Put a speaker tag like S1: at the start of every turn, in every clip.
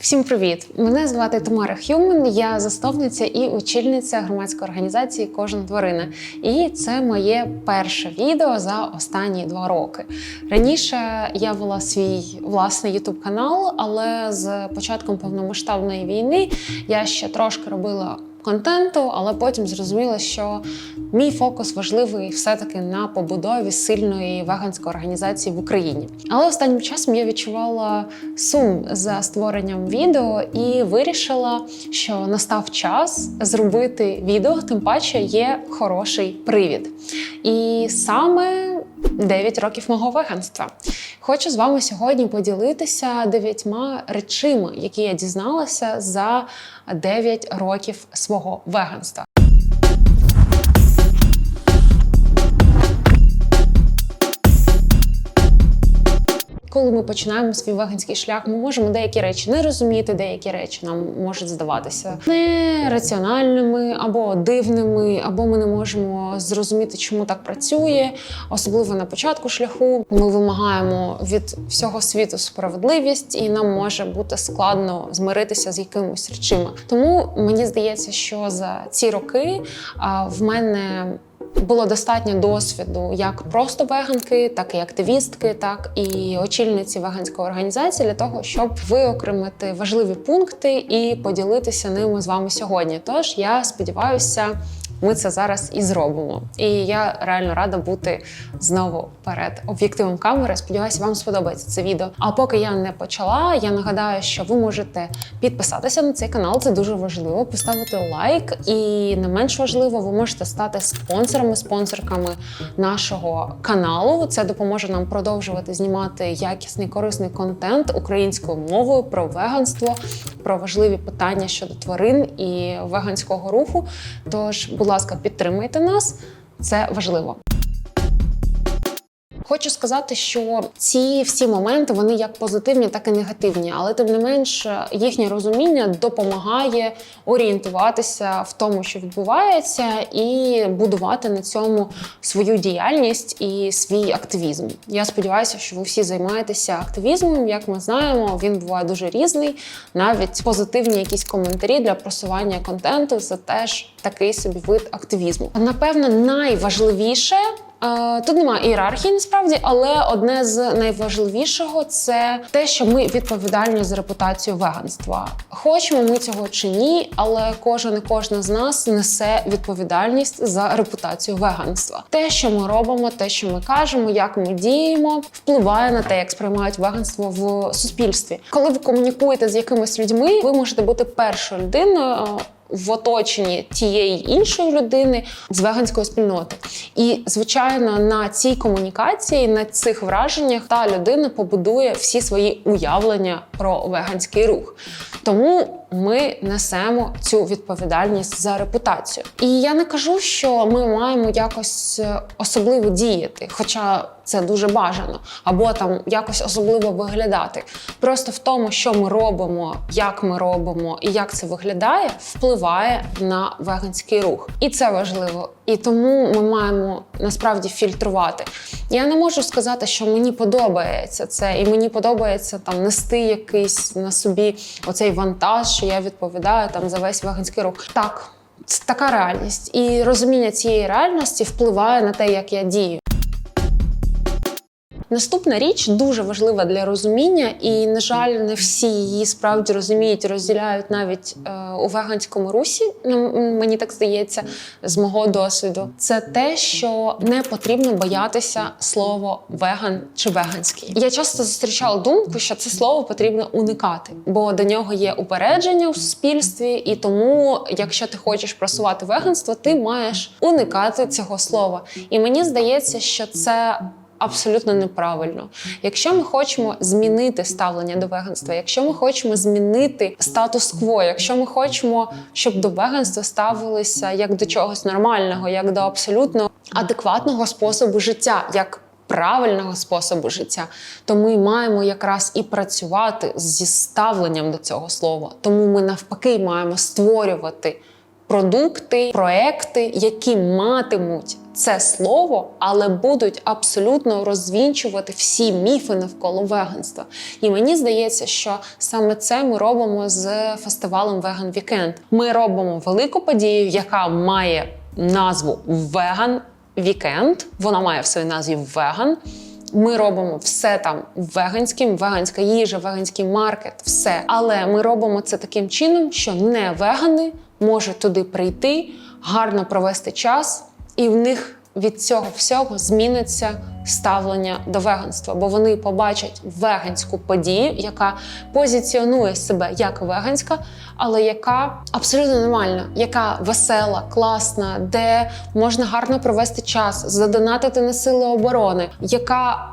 S1: Всім привіт! Мене звати Тамара Хюман. Я засновниця і очільниця громадської організації Кожна тварина. І це моє перше відео за останні два роки. Раніше я вела свій власний ютуб канал, але з початком повномасштабної війни я ще трошки робила. Контенту, але потім зрозуміла, що мій фокус важливий все-таки на побудові сильної веганської організації в Україні. Але останнім часом я відчувала сум за створенням відео і вирішила, що настав час зробити відео, тим паче є хороший привід. І саме 9 років мого веганства. Хочу з вами сьогодні поділитися дев'ятьма речима, які я дізналася за 9 років свого веганства. Коли ми починаємо свій веганський шлях, ми можемо деякі речі не розуміти, деякі речі нам можуть здаватися нераціональними або дивними, або ми не можемо зрозуміти, чому так працює. Особливо на початку шляху ми вимагаємо від всього світу справедливість, і нам може бути складно змиритися з якимось речима. Тому мені здається, що за ці роки в мене було достатньо досвіду як просто веганки, так і активістки, так і очільниці веганської організації для того, щоб виокремити важливі пункти і поділитися ними з вами сьогодні. Тож я сподіваюся. Ми це зараз і зробимо. І я реально рада бути знову перед об'єктивом камери. Сподіваюся, вам сподобається це відео. А поки я не почала, я нагадаю, що ви можете підписатися на цей канал. Це дуже важливо. Поставити лайк, і не менш важливо, ви можете стати спонсорами, спонсорками нашого каналу. Це допоможе нам продовжувати знімати якісний корисний контент українською мовою про веганство, про важливі питання щодо тварин і веганського руху. Тож, будь ласка, підтримуйте нас, це важливо. Хочу сказати, що ці всі моменти вони як позитивні, так і негативні, але тим не менш їхнє розуміння допомагає орієнтуватися в тому, що відбувається, і будувати на цьому свою діяльність і свій активізм. Я сподіваюся, що ви всі займаєтеся активізмом. Як ми знаємо, він буває дуже різний. Навіть позитивні якісь коментарі для просування контенту це теж такий собі вид активізму. Напевно, найважливіше. Е, Тут немає ієрархії насправді, але одне з найважливішого це те, що ми відповідальні за репутацію веганства. Хочемо ми цього чи ні, але кожен і кожна з нас несе відповідальність за репутацію веганства. Те, що ми робимо, те, що ми кажемо, як ми діємо, впливає на те, як сприймають веганство в суспільстві. Коли ви комунікуєте з якимись людьми, ви можете бути першою людиною. В оточенні тієї іншої людини з веганської спільноти. І, звичайно, на цій комунікації, на цих враженнях та людина побудує всі свої уявлення про веганський рух. Тому ми несемо цю відповідальність за репутацію. І я не кажу, що ми маємо якось е, особливо діяти, хоча це дуже бажано, або там якось особливо виглядати. Просто в тому, що ми робимо, як ми робимо і як це виглядає, впливає на веганський рух. І це важливо. І тому ми маємо насправді фільтрувати. Я не можу сказати, що мені подобається це, і мені подобається там нести якийсь на собі оцей вантаж, що я відповідаю там за весь веганський рух. Так, це така реальність, і розуміння цієї реальності впливає на те, як я дію. Наступна річ дуже важлива для розуміння, і, на жаль, не всі її справді розуміють, розділяють навіть е, у веганському русі. ну, Мені так здається, з мого досвіду. Це те, що не потрібно боятися слово веган чи веганський. Я часто зустрічала думку, що це слово потрібно уникати, бо до нього є упередження у суспільстві, і тому, якщо ти хочеш просувати веганство, ти маєш уникати цього слова. І мені здається, що це абсолютно неправильно. Якщо ми хочемо змінити ставлення до веганства, якщо ми хочемо змінити статус-кво, якщо ми хочемо, щоб до веганства ставилися як до чогось нормального, як до абсолютно адекватного способу життя, як правильного способу життя, то ми маємо якраз і працювати зі ставленням до цього слова. Тому ми навпаки маємо створювати продукти, проекти, які матимуть це слово, але будуть абсолютно розвінчувати всі міфи навколо веганства. І мені здається, що саме це ми робимо з фестивалем Vegan Weekend. Ми робимо велику подію, яка має назву Vegan Weekend. Вона має в своїй назві веган. Ми робимо все там веганським, веганська їжа, веганський маркет, все. Але ми робимо це таким чином, що не вегани можуть туди прийти, гарно провести час, і в них від цього всього зміниться ставлення до веганства, бо вони побачать веганську подію, яка позиціонує себе як веганська, але яка абсолютно нормальна, яка весела, класна, де можна гарно провести час, задонатити на сили оборони, яка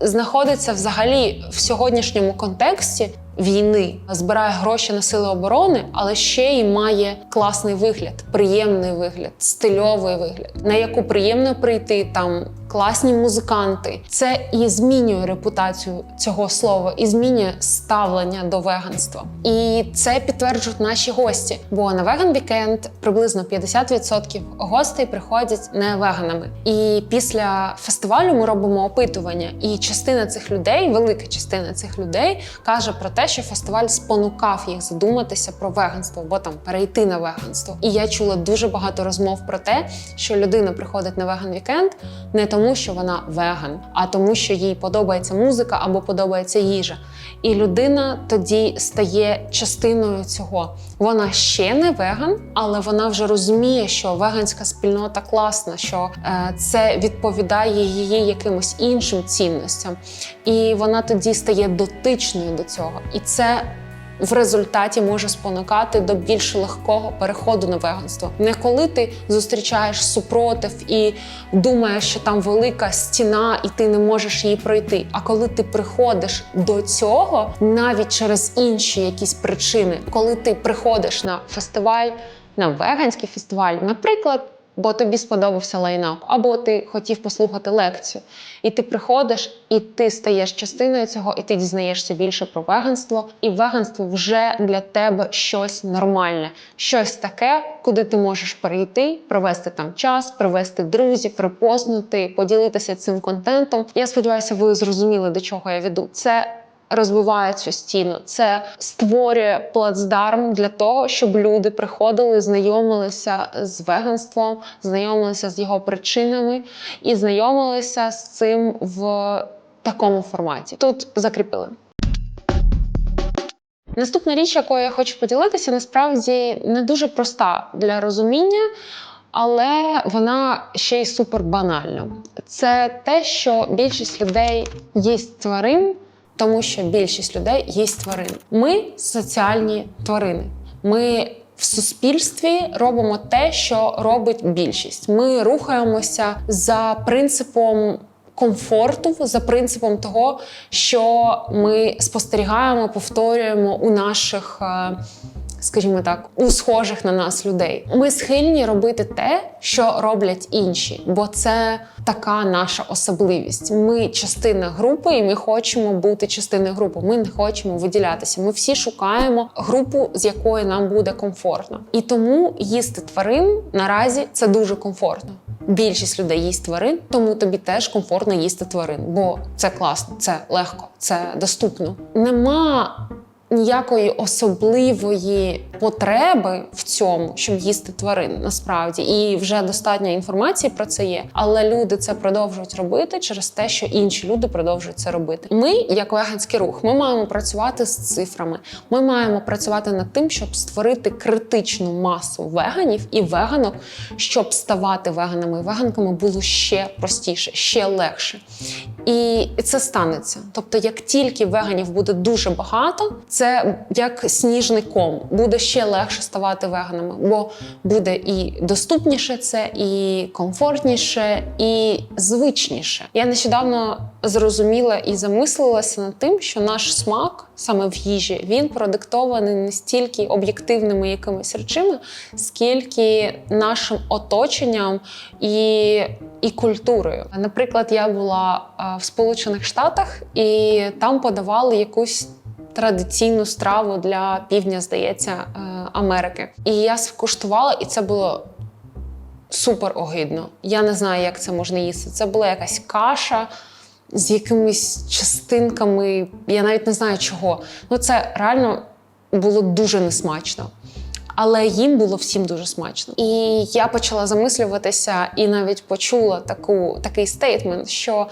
S1: знаходиться взагалі в сьогоднішньому контексті війни, збирає гроші на сили оборони, але ще й має класний вигляд, приємний вигляд, стильовий вигляд, на яку приємно прийти там. Класні музиканти, це і змінює репутацію цього слова, і змінює ставлення до веганства. І це підтверджують наші гості. Бо на Vegan Weekend приблизно 50% гостей приходять не веганами. І після фестивалю ми робимо опитування. І частина цих людей, велика частина цих людей, каже про те, що фестиваль спонукав їх задуматися про веганство, або там перейти на веганство. І я чула дуже багато розмов про те, що людина приходить на Vegan Weekend не тому, що вона веган, а тому, що їй подобається музика або подобається їжа. І людина тоді стає частиною цього. Вона ще не веган, але вона вже розуміє, що веганська спільнота класна, що е, це відповідає її якимось іншим цінностям. І вона тоді стає дотичною до цього. І це в результаті може спонукати до більш легкого переходу на веганство. Не коли ти зустрічаєш супротив і думаєш, що там велика стіна, і ти не можеш її пройти. А коли ти приходиш до цього, навіть через інші якісь причини, коли ти приходиш на фестиваль, на веганський фестиваль, наприклад. Бо тобі сподобався лайнап, або ти хотів послухати лекцію, і ти приходиш, і ти стаєш частиною цього, і ти дізнаєшся більше про веганство. І веганство вже для тебе щось нормальне, щось таке, куди ти можеш перейти, провести там час, привести друзів, репостнути, поділитися цим контентом. Я сподіваюся, ви зрозуміли, до чого я веду. Це розбиває цю стіну. Це створює плацдарм для того, щоб люди приходили, знайомилися з веганством, знайомилися з його причинами і знайомилися з цим в такому форматі. Тут закріпили. Наступна річ, якою я хочу поділитися, насправді не дуже проста для розуміння, але вона ще й супер банальна. Це те, що більшість людей їсть тварин, тому що більшість людей їсть тварин. Ми соціальні тварини. Ми в суспільстві робимо те, що робить більшість. Ми рухаємося за принципом. Комфорту за принципом того, що ми спостерігаємо, повторюємо у наших, е, скажімо так, у схожих на нас людей. Ми схильні робити те, що роблять інші, бо це така наша особливість. Ми частина групи, і ми хочемо бути частиною групи. Ми не хочемо виділятися. Ми всі шукаємо групу, з якою нам буде комфортно. І тому їсти тварин наразі це дуже комфортно. Більшість людей їсть тварин, тому тобі теж комфортно їсти тварин, бо це класно, це легко, це доступно. Нема ніякої особливої потреби в цьому, щоб їсти тварин, насправді, і вже достатньо інформації про це є. Але люди це продовжують робити через те, що інші люди продовжують це робити. Ми, як веганський рух, ми маємо працювати з цифрами. Ми маємо працювати над тим, щоб створити критичну масу веганів і веганок, щоб ставати веганами і веганками було ще простіше, ще легше. І це станеться. Тобто, як тільки веганів буде дуже багато, це як сніжний ком. Буде ще легше ставати веганами, бо буде і доступніше це, і комфортніше, і звичніше. Я нещодавно зрозуміла і замислилася над тим, що наш смак саме в їжі він продиктований не стільки об'єктивними якимись речами, скільки нашим оточенням і, і культурою. Наприклад, я була е, в Сполучених Штатах і там подавали якусь. Традиційну страву для півдня, здається, е, Америки. І я скуштувала, і це було супер огидно. Я не знаю, як це можна їсти. Це була якась каша з якимись частинками. Я навіть не знаю чого. Ну, це реально було дуже несмачно. Але їм було всім дуже смачно. І я почала замислюватися і навіть почула таку, такий стейтмент, що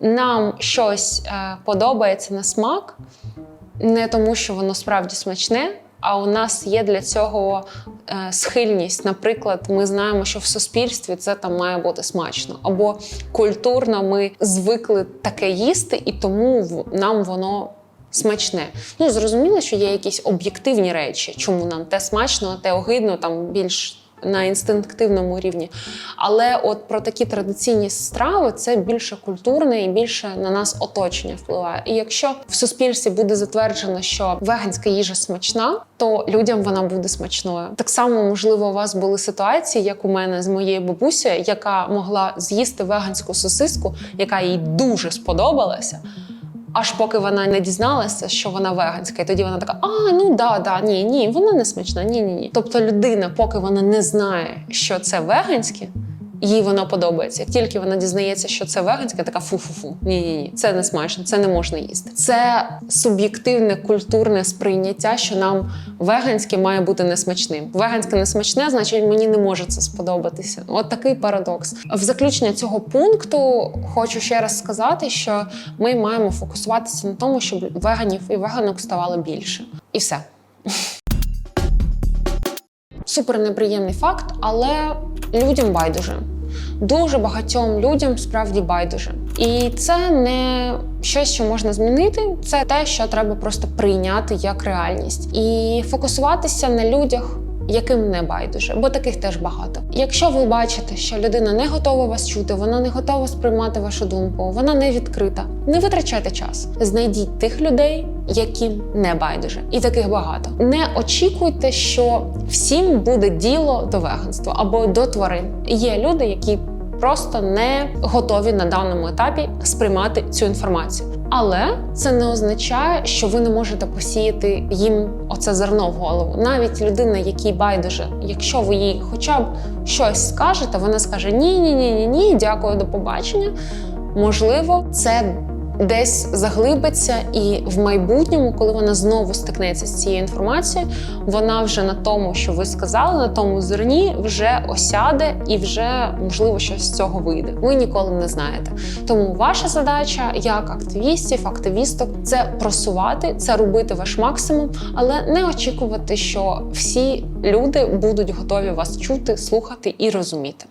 S1: нам щось е, подобається на смак, не тому, що воно справді смачне. А у нас є для цього е, схильність. Наприклад, ми знаємо, що в суспільстві це там має бути смачно, або культурно ми звикли таке їсти, і тому в- нам воно смачне. Ну зрозуміло, що є якісь об'єктивні речі, чому нам те смачно, те огидно, там більш на інстинктивному рівні. Але от про такі традиційні страви це більше культурне і більше на нас оточення впливає. І якщо в суспільстві буде затверджено, що веганська їжа смачна, то людям вона буде смачною. Так само, можливо, у вас були ситуації, як у мене з моєю бабусею, яка могла з'їсти веганську сосиску, яка їй дуже сподобалася. Аж поки вона не дізналася, що вона веганська, і тоді вона така: а ну да, да, ні, ні, вона не смачна, ні, ні, ні. Тобто людина, поки вона не знає, що це веганське, їй воно подобається. Як тільки вона дізнається, що це веганське, така фу-фу-фу. Ні, ні, ні, це не смачно, це не можна їсти. Це суб'єктивне культурне сприйняття, що нам веганське має бути несмачним. Веганське несмачне, значить мені не може це сподобатися. От такий парадокс. В заключення цього пункту хочу ще раз сказати, що ми маємо фокусуватися на тому, щоб веганів і веганок ставало більше. І все. Супер неприємний факт, але людям байдуже. Дуже багатьом людям справді байдуже. І це не щось, що можна змінити, це те, що треба просто прийняти як реальність і фокусуватися на людях. Яким не байдуже, бо таких теж багато. Якщо ви бачите, що людина не готова вас чути, вона не готова сприймати вашу думку, вона не відкрита. Не витрачайте час. Знайдіть тих людей, яким не байдуже, і таких багато. Не очікуйте, що всім буде діло до веганства або до тварин. Є люди, які просто не готові на даному етапі сприймати цю інформацію. Але це не означає, що ви не можете посіяти їм оце зерно в голову. Навіть людина, якій байдуже, якщо ви їй хоча б щось скажете, вона скаже ні, ні, ні, ні, ні, дякую, до побачення. Можливо, це десь заглибиться, і в майбутньому, коли вона знову стикнеться з цією інформацією, вона вже на тому, що ви сказали, на тому зерні вже осяде і вже можливо щось з цього вийде. Ви ніколи не знаєте. Тому ваша задача, як активістів, активісток, це просувати, це робити ваш максимум, але не очікувати, що всі люди будуть готові вас чути, слухати і розуміти.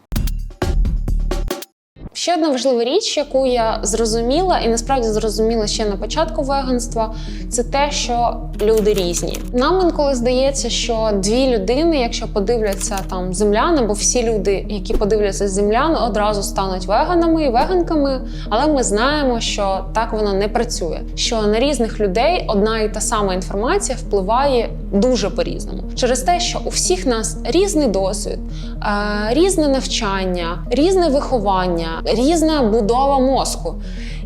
S1: Ще одна важлива річ, яку я зрозуміла, і насправді зрозуміла ще на початку веганства, це те, що люди різні. Нам інколи здається, що дві людини, якщо подивляться там земляни, бо всі люди, які подивляться землян, одразу стануть веганами і веганками. Але ми знаємо, що так воно не працює. Що на різних людей одна і та сама інформація впливає дуже по-різному. Через те, що у всіх нас різний досвід, різне навчання, різне виховання, різна будова мозку.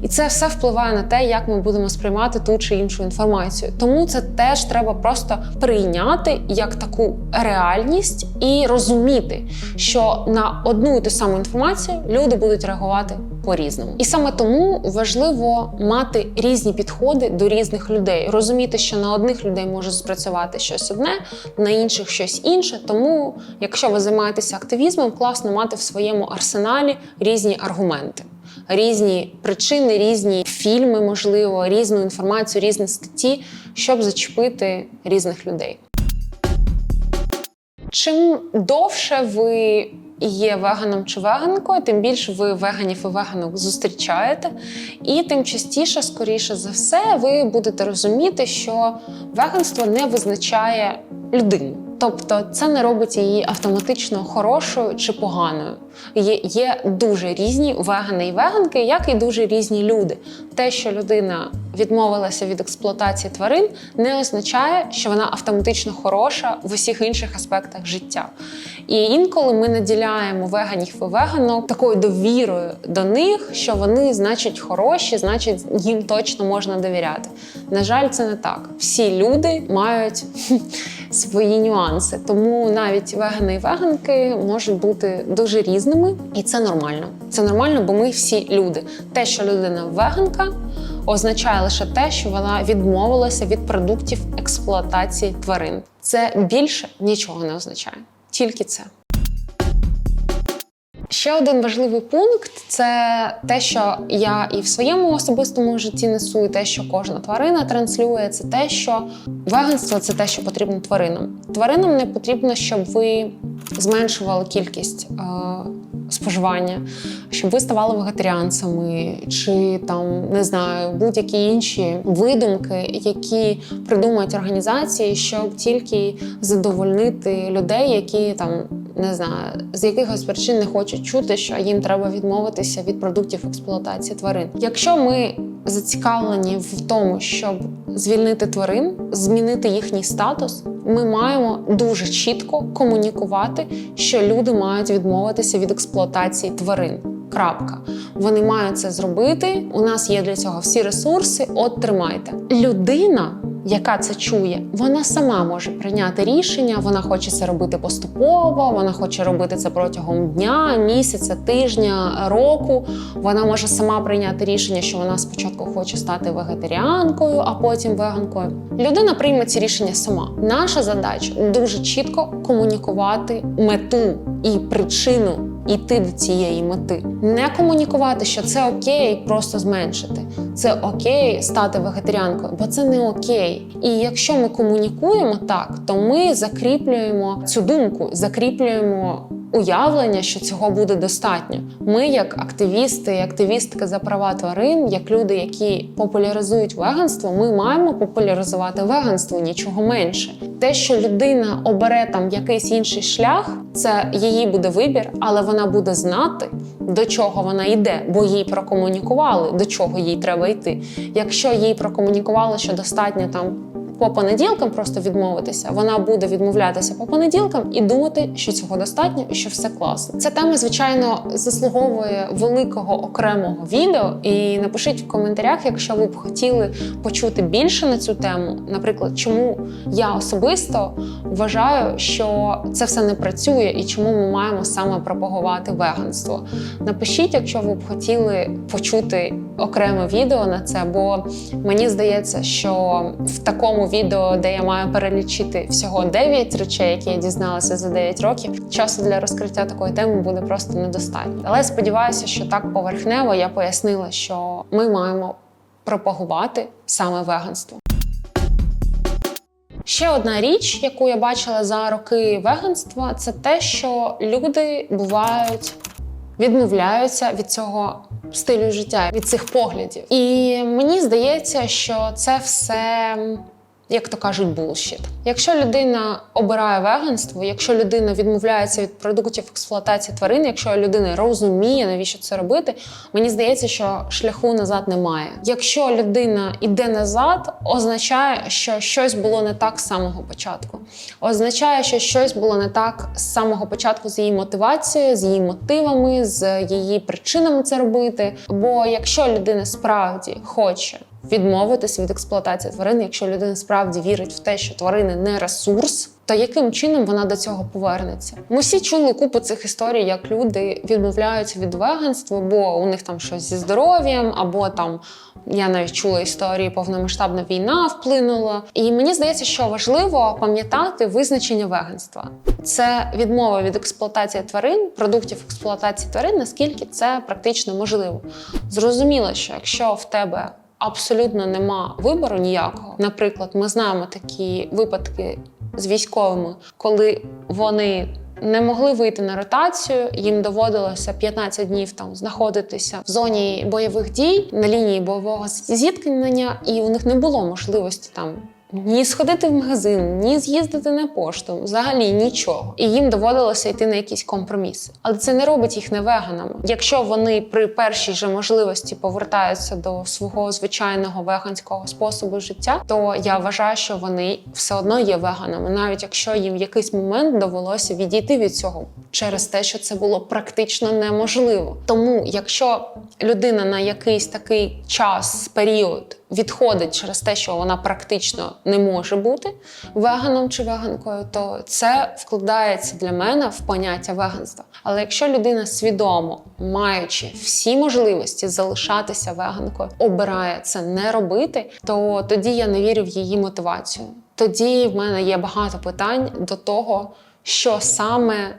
S1: І це все впливає на те, як ми будемо сприймати ту чи іншу інформацію. Тому це теж треба просто прийняти як таку реальність і розуміти, що на одну і ту саму інформацію люди будуть реагувати по-різному. І саме тому важливо мати різні підходи до різних людей, розуміти, що на одних людей може спрацювати щось одне, на інших щось інше. Тому, якщо ви займаєтеся активізмом, класно мати в своєму арсеналі різні аргументи. Різні причини, різні фільми, можливо, різну інформацію, різні статті, щоб зачепити різних людей. Чим довше ви є веганом чи веганкою, тим більше ви веганів і веганок зустрічаєте, і тим частіше, скоріше за все, ви будете розуміти, що веганство не визначає людину. Тобто це не робить її автоматично хорошою чи поганою. Є, є дуже різні вегани і веганки, як і дуже різні люди. Те, що людина відмовилася від експлуатації тварин, не означає, що вона автоматично хороша в усіх інших аспектах життя. І інколи ми наділяємо веганів і веганок такою довірою до них, що вони, значить, хороші, значить, їм точно можна довіряти. На жаль, це не так. Всі люди мають свої нюанси, тому навіть вегани і веганки можуть бути дуже різними, і це нормально. Це нормально, бо ми всі люди. Те, що людина веганка, означає лише те, що вона відмовилася від продуктів експлуатації тварин. Це більше нічого не означає, тільки це. Ще один важливий пункт це те, що я і в своєму особистому житті несу, і те, що кожна тварина транслює, це те, що веганство це те, що потрібно тваринам. Тваринам не потрібно, щоб ви зменшували кількість е, споживання, щоб ви ставали вегетаріанцями, чи там не знаю, будь-які інші видумки, які придумують організації, щоб тільки задовольнити людей, які там не знаю, з якихось причин не хочуть чути, що їм треба відмовитися від продуктів експлуатації тварин. Якщо ми зацікавлені в тому, щоб звільнити тварин, змінити їхній статус, ми маємо дуже чітко комунікувати, що люди мають відмовитися від експлуатації тварин. Крапка. Вони мають це зробити. У нас є для цього всі ресурси. От тримайте. Людина, яка це чує, вона сама може прийняти рішення. Вона хоче це робити поступово. Вона хоче робити це протягом дня, місяця, тижня, року. Вона може сама прийняти рішення, що вона спочатку хоче стати вегетаріанкою, а потім веганкою. Людина прийме ці рішення сама. Наша задача дуже чітко комунікувати мету і причину іти до цієї мети. Не комунікувати, що це окей, просто зменшити. Це окей стати вегетаріанкою, бо це не окей. І якщо ми комунікуємо так, то ми закріплюємо цю думку, закріплюємо. Уявлення, що цього буде достатньо. Ми, як активісти і активістки за права тварин, як люди, які популяризують веганство, ми маємо популяризувати веганство нічого менше. Те, що людина обере там якийсь інший шлях, це її буде вибір, але вона буде знати, до чого вона йде, бо їй прокомунікували, до чого їй треба йти. Якщо їй прокомунікували, що достатньо там по понеділкам просто відмовитися, вона буде відмовлятися по понеділкам і думати, що цього достатньо і що все класно. Ця тема, звичайно, заслуговує великого окремого відео. І напишіть в коментарях, якщо ви б хотіли почути більше на цю тему. Наприклад, чому я особисто вважаю, що це все не працює, і чому ми маємо саме пропагувати веганство. Напишіть, якщо ви б хотіли почути окреме відео на це, бо мені здається, що в такому відео, де я маю перелічити всього 9 речей, які я дізналася за 9 років, часу для розкриття такої теми буде просто недостатньо. Але сподіваюся, що так поверхнево я пояснила, що ми маємо пропагувати саме веганство. Ще одна річ, яку я бачила за роки веганства, це те, що люди бувають відмовляються від цього стилю життя, від цих поглядів. І мені здається, що це все. Як то кажуть, булшіт. Якщо людина обирає веганство, якщо людина відмовляється від продуктів експлуатації тварин, якщо людина розуміє, навіщо це робити, мені здається, що шляху назад немає. Якщо людина йде назад, означає, що щось було не так з самого початку. Означає, що щось було не так з самого початку з її мотивацією, з її мотивами, з її причинами це робити. Бо якщо людина справді хоче відмовитись від експлуатації тварин, якщо людина справді вірить в те, що тварини не ресурс. То яким чином вона до цього повернеться? Ми всі чули купу цих історій, як люди відмовляються від веганства, бо у них там щось зі здоров'ям, або там я навіть чула історії, повномасштабна війна вплинула. І мені здається, що важливо пам'ятати визначення веганства. Це відмова від експлуатації тварин, продуктів експлуатації тварин, наскільки це практично можливо. Зрозуміло, що якщо в тебе абсолютно нема вибору ніякого. Наприклад, ми знаємо такі випадки з військовими, коли вони. Не могли вийти на ротацію, їм доводилося 15 днів там знаходитися в зоні бойових дій на лінії бойового зіткнення, і у них не було можливості там ні сходити в магазин, ні з'їздити на пошту, взагалі нічого. І їм доводилося йти на якісь компроміси. Але це не робить їх не веганами. Якщо вони при першій же можливості повертаються до свого звичайного веганського способу життя, то я вважаю, що вони все одно є веганами, навіть якщо їм в якийсь момент довелося відійти від цього через те, що це було практично неможливо. Тому, якщо людина на якийсь такий час, період відходить через те, що вона практично не може бути веганом чи веганкою, то це вкладається для мене в поняття веганства. Але якщо людина свідомо, маючи всі можливості залишатися веганкою, обирає це не робити, то тоді я не вірю в її мотивацію. Тоді в мене є багато питань до того, що саме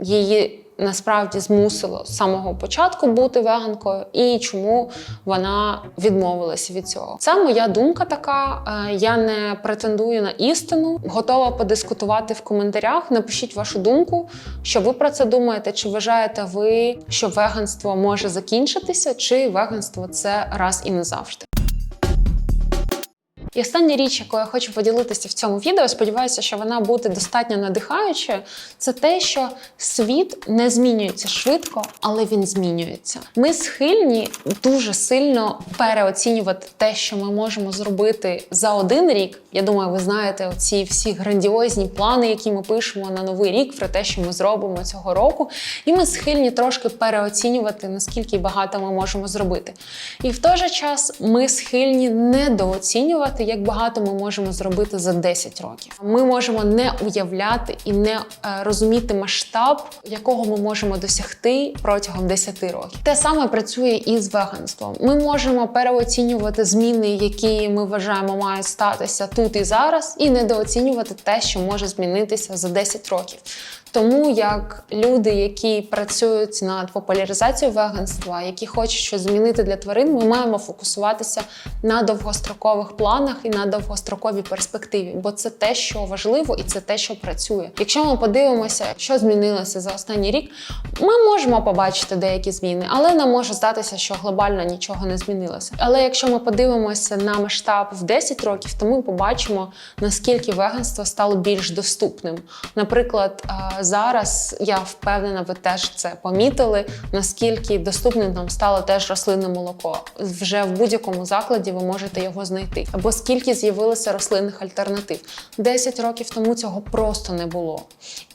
S1: її насправді змусило з самого початку бути веганкою, і чому вона відмовилася від цього. Це моя думка така. Е, Я не претендую на істину, готова подискутувати в коментарях. Напишіть вашу думку, що ви про це думаєте, чи вважаєте ви, що веганство може закінчитися, чи веганство це раз і назавжди. І остання річ, якою я хочу поділитися в цьому відео, сподіваюся, що вона буде достатньо надихаючою. Це те, що світ не змінюється швидко, але він змінюється. Ми схильні дуже сильно переоцінювати те, що ми можемо зробити за один рік. Я думаю, ви знаєте оці всі грандіозні плани, які ми пишемо на новий рік, про те, що ми зробимо цього року. І ми схильні трошки переоцінювати, наскільки багато ми можемо зробити. І в той же час ми схильні недооцінювати як багато ми можемо зробити за 10 років. Ми можемо не уявляти і не е, розуміти масштаб, якого ми можемо досягти протягом 10 років. Те саме працює і з веганством. Ми можемо переоцінювати зміни, які ми вважаємо мають статися тут і зараз, і недооцінювати те, що може змінитися за 10 років. Тому як люди, які працюють над популяризацією веганства, які хочуть щось змінити для тварин, ми маємо фокусуватися на довгострокових планах і на довгостроковій перспективі, бо це те, що важливо, і це те, що працює. Якщо ми подивимося, що змінилося за останній рік, ми можемо побачити деякі зміни, але нам може здатися, що глобально нічого не змінилося. Але якщо ми подивимося на масштаб в 10 років, то ми побачимо наскільки веганство стало більш доступним. Наприклад, зараз я впевнена, ви теж це помітили. Наскільки доступним нам стало теж рослинне молоко. Вже в будь-якому закладі ви можете його знайти. Або скільки з'явилося рослинних альтернатив. 10 років тому цього просто не було.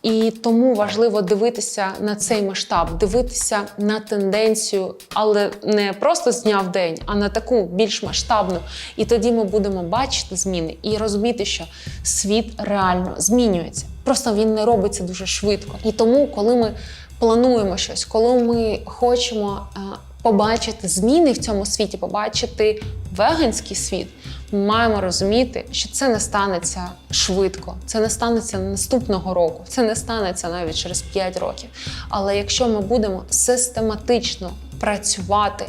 S1: І тому важливо дивитися на цей масштаб, дивитися на тенденцію, але не просто з дня в день, а на таку більш масштабну. І тоді ми будемо бачити зміни і розуміти, що світ реально змінюється. Просто він не робиться дуже швидко. І тому, коли ми плануємо щось, коли ми хочемо е, побачити зміни в цьому світі, побачити веганський світ, ми маємо розуміти, що це не станеться швидко, це не станеться наступного року, це не станеться навіть через 5 років. Але якщо ми будемо систематично працювати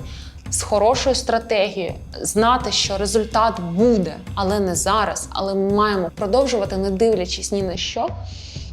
S1: з хорошою стратегією, знати, що результат буде, але не зараз, але ми маємо продовжувати, не дивлячись ні на що,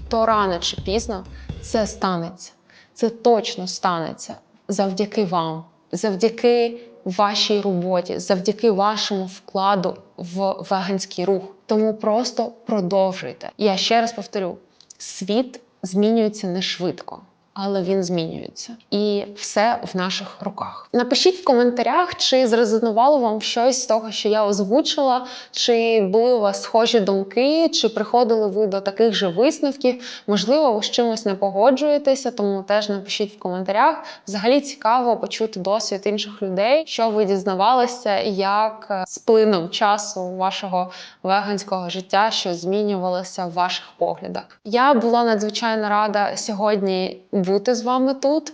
S1: то рано чи пізно це станеться. Це точно станеться завдяки вам, завдяки вашій роботі, завдяки вашому вкладу в веганський рух. Тому просто продовжуйте. Я ще раз повторю: світ змінюється не швидко але він змінюється, і все в наших руках. Напишіть в коментарях, чи зрезонувало вам щось з того, що я озвучила, чи були у вас схожі думки, чи приходили ви до таких же висновків. Можливо, ви з чимось не погоджуєтеся, тому теж напишіть в коментарях. Взагалі цікаво почути досвід інших людей, що ви дізнавалися, як е, з плином часу вашого веганського життя, що змінювалося в ваших поглядах. Я була надзвичайно рада сьогодні бути з вами тут.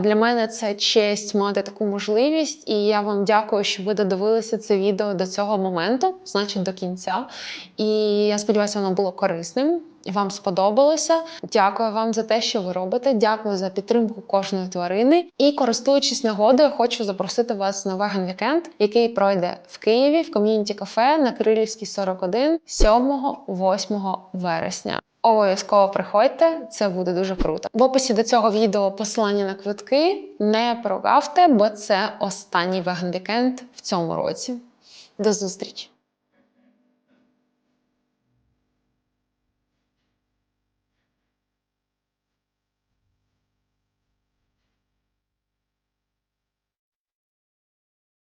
S1: Для мене це честь мати таку можливість, і я вам дякую, що ви додивилися це відео до цього моменту, значить до кінця. І я сподіваюся, воно було корисним. Вам сподобалося. Дякую вам за те, що ви робите. Дякую за підтримку кожної тварини. І користуючись нагодою, хочу запросити вас на веган вікенд, який пройде в Києві в ком'юніті кафе на Крилівській 41 7-8 вересня. Обов'язково приходьте, це буде дуже круто. В описі до цього відео посилання на квитки не прогавте, бо це останній веган вікенд в цьому році. До зустрічі!